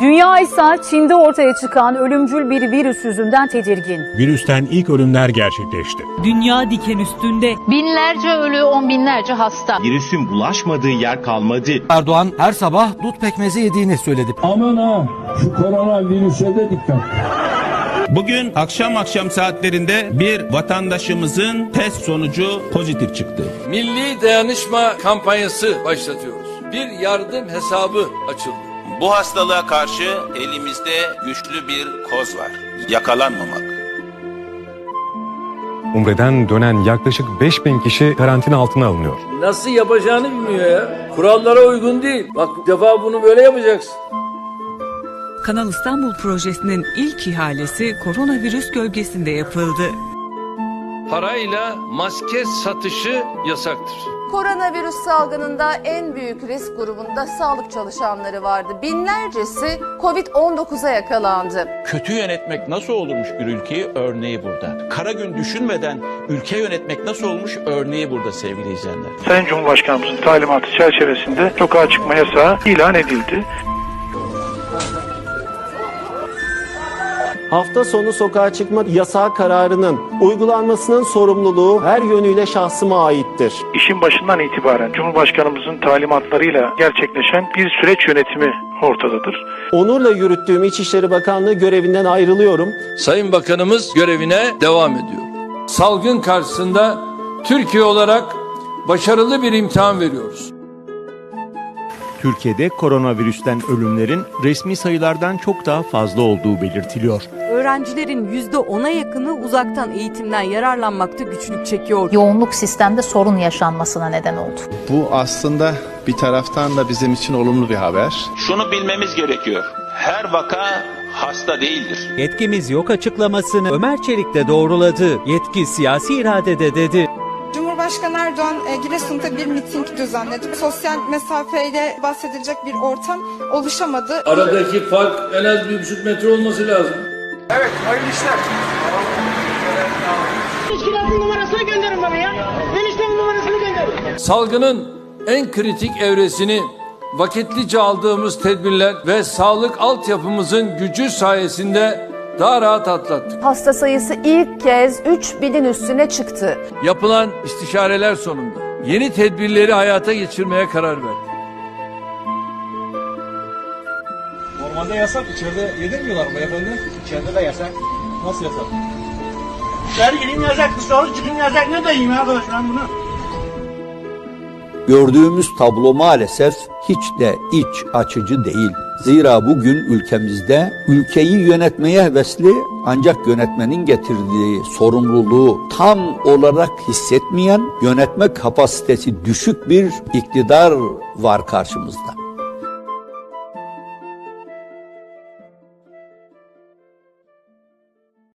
Dünya ise Çin'de ortaya çıkan ölümcül bir virüs yüzünden tedirgin. Virüsten ilk ölümler gerçekleşti. Dünya diken üstünde. Binlerce ölü, on binlerce hasta. Virüsün bulaşmadığı yer kalmadı. Erdoğan her sabah dut pekmezi yediğini söyledi. Aman ha şu koronavirüse de dikkat. Bugün akşam akşam saatlerinde bir vatandaşımızın test sonucu pozitif çıktı. Milli Dayanışma kampanyası başlatıyoruz. Bir yardım hesabı açıldı. Bu hastalığa karşı elimizde güçlü bir koz var. Yakalanmamak. Umre'den dönen yaklaşık 5000 kişi karantina altına alınıyor. Nasıl yapacağını bilmiyor ya. Kurallara uygun değil. Bak bir defa bunu böyle yapacaksın. Kanal İstanbul projesinin ilk ihalesi koronavirüs gölgesinde yapıldı. Parayla maske satışı yasaktır. Koronavirüs salgınında en büyük risk grubunda sağlık çalışanları vardı. Binlercesi Covid-19'a yakalandı. Kötü yönetmek nasıl olurmuş bir ülkeyi örneği burada. Kara gün düşünmeden ülke yönetmek nasıl olmuş örneği burada sevgili izleyenler. Sayın Cumhurbaşkanımızın talimatı çerçevesinde sokağa çıkma yasağı ilan edildi. Hafta sonu sokağa çıkma yasağı kararının uygulanmasının sorumluluğu her yönüyle şahsıma aittir. İşin başından itibaren Cumhurbaşkanımızın talimatlarıyla gerçekleşen bir süreç yönetimi ortadadır. Onurla yürüttüğüm İçişleri Bakanlığı görevinden ayrılıyorum. Sayın Bakanımız görevine devam ediyor. Salgın karşısında Türkiye olarak başarılı bir imtihan veriyoruz. Türkiye'de koronavirüsten ölümlerin resmi sayılardan çok daha fazla olduğu belirtiliyor. Öğrencilerin %10'a yakını uzaktan eğitimden yararlanmakta güçlük çekiyor. Yoğunluk sistemde sorun yaşanmasına neden oldu. Bu aslında bir taraftan da bizim için olumlu bir haber. Şunu bilmemiz gerekiyor. Her vaka hasta değildir. Yetkimiz yok açıklamasını Ömer Çelik de doğruladı. Yetki siyasi iradede dedi. Cumhurbaşkanı Erdoğan e, Giresun'da bir miting düzenledi. Sosyal mesafeyle bahsedilecek bir ortam oluşamadı. Aradaki fark en az bir buçuk metre olması lazım. Teşkilatın numarasını gönderin bana ya. Eniştemin numarasını gönderin. Salgının en kritik evresini vakitlice aldığımız tedbirler ve sağlık altyapımızın gücü sayesinde daha rahat atlattık. Hasta sayısı ilk kez 3000'in üstüne çıktı. Yapılan istişareler sonunda yeni tedbirleri hayata geçirmeye karar verdik. Normalde yasak içeride yedirmiyorlar mı efendim? İçeride de yasak. Nasıl yasak? Dışarı gireyim yasak, dışarı çıkayım yasak. Ne diyeyim arkadaş ben bunu? Gördüğümüz tablo maalesef hiç de iç açıcı değil. Zira bugün ülkemizde ülkeyi yönetmeye hevesli ancak yönetmenin getirdiği sorumluluğu tam olarak hissetmeyen, yönetme kapasitesi düşük bir iktidar var karşımızda.